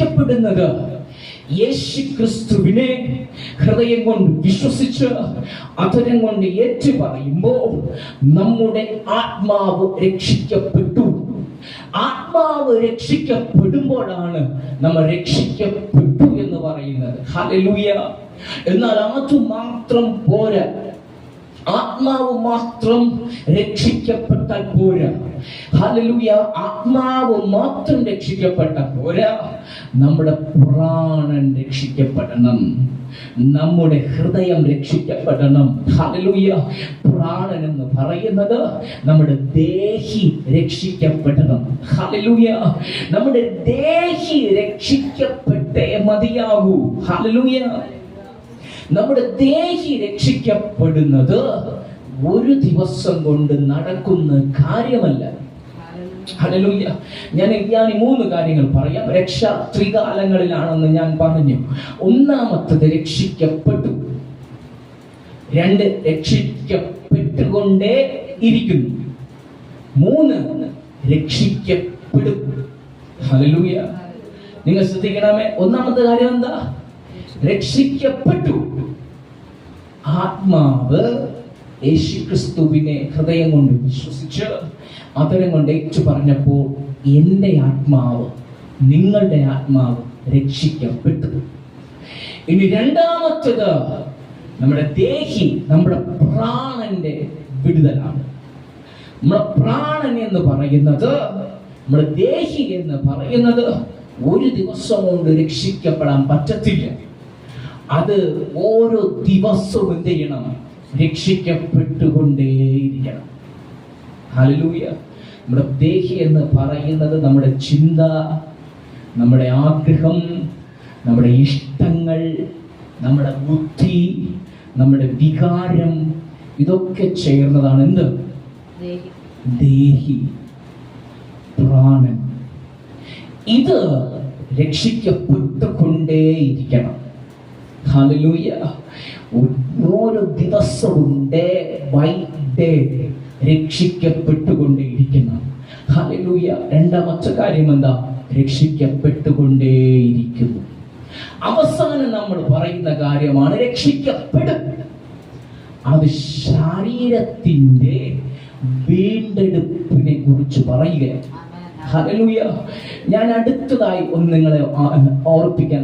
രക്ഷിക്കപ്പെടുന്നത്. യേശു ക്രിസ്തുവിനെ ഹൃദയം കൊണ്ട് വിശ്വസിച്ച് അധരം കൊണ്ട് ഏറ്റു പറയുമ്പോൾ നമ്മുടെ ആത്മാവ് രക്ഷിക്കപ്പെട്ടു. ആത്മാവ് രക്ഷിക്കപ്പെടുമ്പോഴാണ് നമ്മൾ രക്ഷിക്കപ്പെട്ടു എന്ന് പറയുന്നത്. എന്നാൽ അത് മാത്രം പോരാ. ആത്മാവ് മാത്രം രക്ഷിക്കപ്പെട്ടാൽ പോരാ. ഹല്ലേലൂയ ആത്മാവ് മാത്രം രക്ഷിക്കപ്പെട്ട പോരാ. നമ്മുടെ പ്രാണൻ രക്ഷിക്കപ്പെടണം. നമ്മുടെ ഹൃദയം രക്ഷിക്കപ്പെടണം. ഹലലുയ പ്രാണൻ എന്ന് പറയുന്നത് നമ്മുടെ ദേഹി രക്ഷിക്കപ്പെടണം. ഹലലുയ നമ്മുടെ ദേഹി രക്ഷിക്കപ്പെട്ടേ മതിയാകൂ. ഹല്ലേലൂയ. നമ്മുടെ ദേഹി രക്ഷിക്കപ്പെടുന്നത് ഒരു ദിവസം കൊണ്ട് നടക്കുന്ന കാര്യമല്ല. ഞാൻ ഞാൻ ഈ മൂന്ന് കാര്യങ്ങൾ പറയാം. രക്ഷ ത്രികാലങ്ങളിലാണെന്ന് ഞാൻ പറഞ്ഞു. ഒന്നാമത്തത് രക്ഷിക്കപ്പെട്ടു. രണ്ട് രക്ഷിക്കപ്പെട്ടുകൊണ്ടേ ഇരിക്കുന്നു. മൂന്ന് രക്ഷിക്കപ്പെടും. ഹലലൂയ നിങ്ങൾ ശ്രദ്ധിക്കണമേ. ഒന്നാമത്തെ കാര്യം എന്താ? രക്ഷിക്കപ്പെട്ടു. ആത്മാവ് യേശുക്രിസ്തുവിനെ ഹൃദയം കൊണ്ട് വിശ്വസിച്ച് അതരം കൊണ്ട് ഏറ്റു പറഞ്ഞപ്പോൾ എന്റെ ആത്മാവ് നിങ്ങളുടെ ആത്മാവ് രക്ഷിക്കപ്പെട്ടു. ഇനി രണ്ടാമത്തത് നമ്മുടെ ദേഹി നമ്മുടെ പ്രാണന്റെ വിടുതലാണ്. നമ്മുടെ പ്രാണൻ എന്ന് പറയുന്നത് നമ്മുടെ ദേഹി എന്ന് പറയുന്നത് ഒരു ദിവസം കൊണ്ട് രക്ഷിക്കപ്പെടാൻ പറ്റത്തില്ല. അത് ഓരോ ദിവസവും എന്ത് ചെയ്യണം? രക്ഷിക്കപ്പെട്ടുകൊണ്ടേയിരിക്കണം. ഹലൂയ നമ്മുടെ ദേഹി എന്ന് പറയുന്നത് നമ്മുടെ ചിന്ത നമ്മുടെ ആഗ്രഹം നമ്മുടെ ഇഷ്ടങ്ങൾ നമ്മുടെ ബുദ്ധി നമ്മുടെ വികാരം ഇതൊക്കെ ചേർന്നതാണ് എന്ത്? ദേഹി. പ്രാണൻ. ഇത് രക്ഷിക്കപ്പെട്ടുകൊണ്ടേയിരിക്കണം. ഓരോ ദിവസവും ഡേ ബൈ ഡേ രക്ഷിക്കപ്പെട്ടുകൊണ്ടേയിരിക്കുന്നു. ഹല്ലേലൂയ രണ്ടാമത്തെ കാര്യം എന്താ? രക്ഷിക്കപ്പെട്ടുകൊണ്ടേയിരിക്കുന്നു. അവസാനം നമ്മൾ പറയുന്ന കാര്യമാണ് രക്ഷിക്കപ്പെടും. അത് ശരീരത്തിന്റെ വീണ്ടെടുപ്പിനെ കുറിച്ച് പറയുക ഹലലൂയ ഞാൻ അടുത്തതായി ഒന്ന് നിങ്ങളെ ഓർപ്പിക്കാൻ